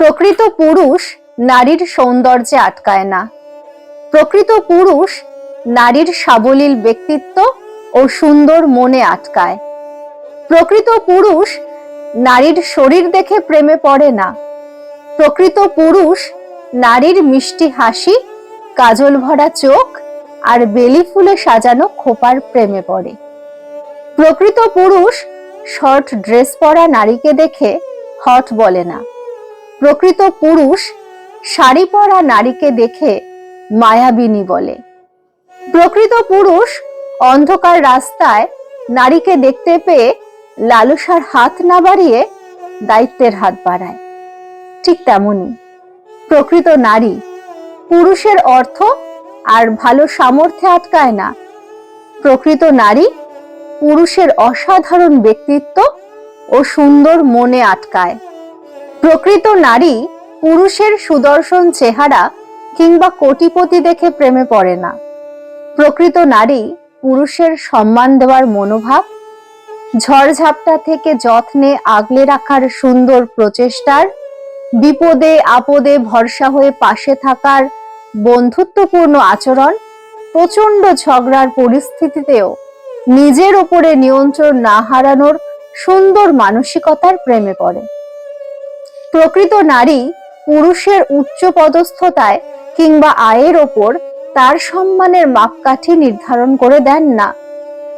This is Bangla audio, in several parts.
প্রকৃত পুরুষ নারীর সৌন্দর্যে আটকায় না। প্রকৃত পুরুষ নারীর সাবলীল ব্যক্তিত্ব ও সুন্দর মনে আটকায়। প্রকৃত পুরুষ নারীর শরীর দেখে প্রেমে পড়ে না। প্রকৃত পুরুষ নারীর মিষ্টি হাসি, কাজল ভরা চোখ আর বেলি ফুলে সাজানো খোপার প্রেমে পড়ে। প্রকৃত পুরুষ শর্ট ড্রেস পরা নারীকে দেখে হট বলে না। প্রকৃত পুরুষ শাড়ি পরা নারীকে দেখে মায়াবিনী বলে। প্রকৃত পুরুষ অন্ধকার রাস্তায় নারীকে দেখতে পেয়ে লালসার হাত না বাড়িয়ে দায়িত্বের হাত বাড়ায়। ঠিক তেমনি প্রকৃত নারী পুরুষের অর্থ আর ভালো সামর্থ্যে আটকায় না। প্রকৃত নারী পুরুষের অসাধারণ ব্যক্তিত্ব ও সুন্দর মনে আটকায়। প্রকৃত নারী পুরুষের সুদর্শন চেহারা কিংবা কোটিপতি দেখে প্রেমে পড়ে না। প্রকৃত নারী পুরুষের সম্মান দেওয়ার মনোভাব, ঝড়ঝাপটা থেকে যত্নে আগলে রাখার সুন্দর প্রচেষ্টার, বিপদে আপদে ভরসা হয়ে পাশে থাকার বন্ধুত্বপূর্ণ আচরণ প্রচণ্ড ঝগড়ার পরিস্থিতিতেও নিজের ওপরে নিয়ন্ত্রণ না হারানোর সুন্দর মানসিকতার প্রেমে পড়ে। প্রকৃত নারী পুরুষের উচ্চ পদস্থতায় কিংবা আয়ের ওপর তার সম্মানের মাপকাঠি নির্ধারণ করে দেন না।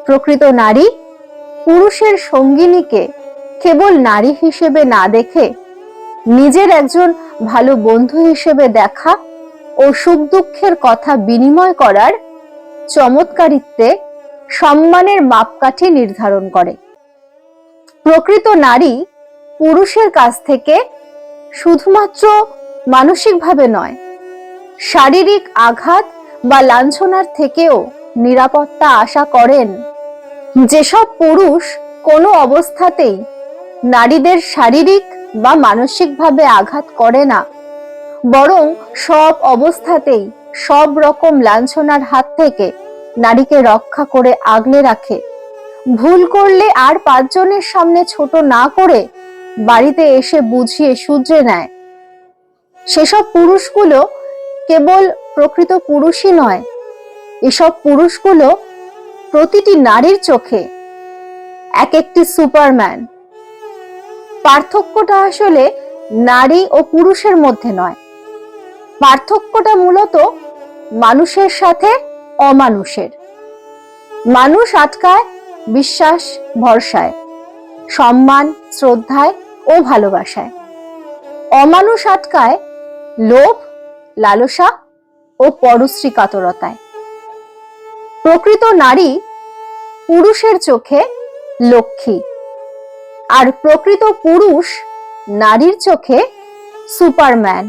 প্রকৃত নারী পুরুষের সঙ্গিনীকে কেবল নারী হিসেবে না দেখে নিজের একজন ভালো বন্ধু হিসেবে দেখা ও সুখ দুঃখের কথা বিনিময় করার চমৎকারিত্বে সম্মানের মাপকাঠি নির্ধারণ করে। প্রকৃত নারী পুরুষের কাছ থেকে শুধুমাত্র মানসিকভাবে নয়, শারীরিক আঘাত বা লাঞ্ছনার থেকেও নিরাপত্তা আশা করেন। যেসব পুরুষ কোনো অবস্থাতেই নারীদের শারীরিক বা মানসিকভাবে আঘাত করে না, বরং সব অবস্থাতেই সব রকম লাঞ্ছনার হাত থেকে নারীকে রক্ষা করে আগলে রাখে। ভুল করলে আর পাঁচজনের সামনে ছোট না করে বাড়িতে এসে বুঝিয়ে শুধরে নেয়। সেসব পুরুষগুলো কেবল প্রকৃত পুরুষই নয়, এসব পুরুষগুলো প্রতিটি নারীর চোখে এক একটি সুপারম্যান। পার্থক্যটা আসলে নারী ও পুরুষের মধ্যে নয়। পার্থক্যটা মূলত মানুষের সাথে অমানুষের। মানুষ আটকায়, বিশ্বাস ভরসায়। সম্মান, শ্রদ্ধায় ও ভালোবাসায়। অমানুষ আটকায় লোভ, লালসা ও পরশ্রী কাতরতায় প্রকৃত নারী পুরুষের চোখে লক্ষ্মী, আর প্রকৃত পুরুষ নারীর চোখে সুপারম্যান।